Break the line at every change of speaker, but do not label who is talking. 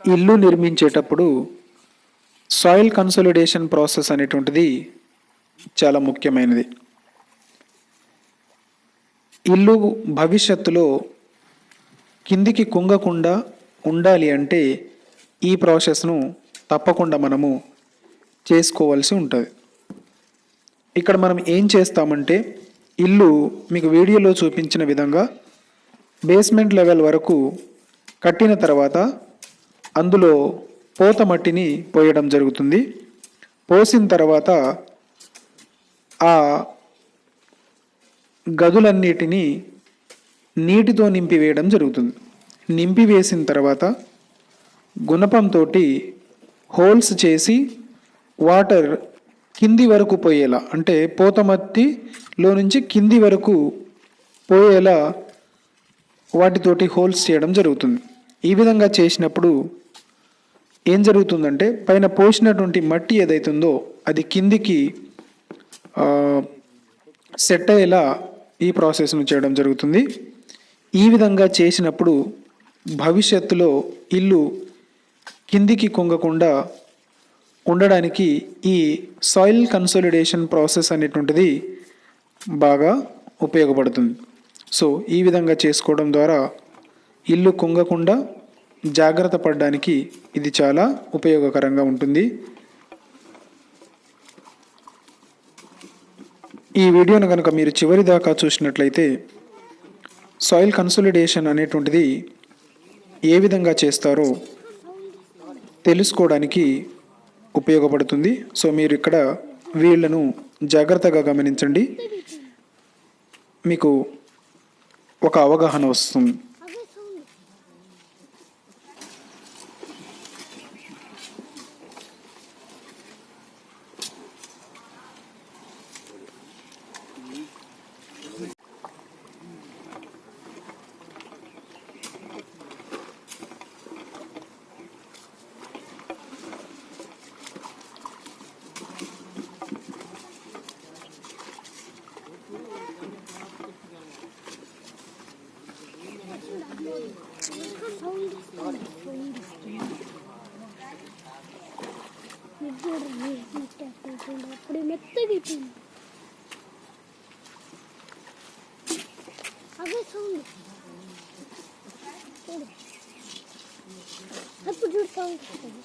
ఇల్లు నిర్మించేటప్పుడు soil consolidation process అనేటువంటిది చాలా ముఖ్యమైనది. ఇల్లు భవిష్యత్తులో కిందికి కుంగకుండా ఉండాలి అంటే ఈ ప్రాసెస్ను తప్పకుండా మనము చేసుకోవాల్సి ఉంటుంది. ఇక్కడ మనం ఏం చేస్తామంటే ఇల్లు మీకు వీడియోలో చూపించిన విధంగా బేస్మెంట్ లెవెల్ వరకు కట్టిన తర్వాత అందులో పోత మట్టిని పోయడం జరుగుతుంది. పోసిన తర్వాత ఆ గదులన్నిటినీ నీటితో నింపివేయడం జరుగుతుంది. నింపివేసిన తర్వాత గుణపంతో హోల్స్ చేసి వాటర్ కింది వరకు పోయేలా అంటే పోతమత్తిలో నుంచి కింది వరకు పోయేలా వాటితోటి హోల్స్ చేయడం జరుగుతుంది. ఈ విధంగా చేసినప్పుడు ఏం జరుగుతుందంటే పైన పోసినటువంటి మట్టి ఏదైతుందో అది కిందికి సెట్ అయ్యేలా ఈ ప్రాసెస్ను చేయడం జరుగుతుంది. ఈ విధంగా చేసినప్పుడు భవిష్యత్తులో ఇల్లు కిందికి కుంగకుండా ఉండడానికి ఈ సాయిల్ కన్సోలిడేషన్ ప్రాసెస్ అనేటువంటిది బాగా ఉపయోగపడుతుంది. సో ఈ విధంగా చేసుకోవడం ద్వారా ఇల్లు కుంగకుండా జాగ్రత్త పడడానికి ఇది చాలా ఉపయోగకరంగా ఉంటుంది. ఈ వీడియోను కనుక మీరు చివరి దాకా చూసినట్లయితే సాయిల్ కన్సోలిడేషన్ అనేటువంటిది ఏ విధంగా చేస్తారో తెలుసుకోవడానికి ఉపయోగపడుతుంది. సో మీరు ఇక్కడ వీళ్ళను జాగ్రత్తగా గమనించండి. మీకు ఒక అవగాహన వస్తుంది.
సౌండ్ సౌండ్ నిద్ర మెత్త అప్పుడు మెత్తగా అయిపోయింది అదే సౌండ్ చూడు అప్పుడు చూడు సౌండ్ వస్తుంది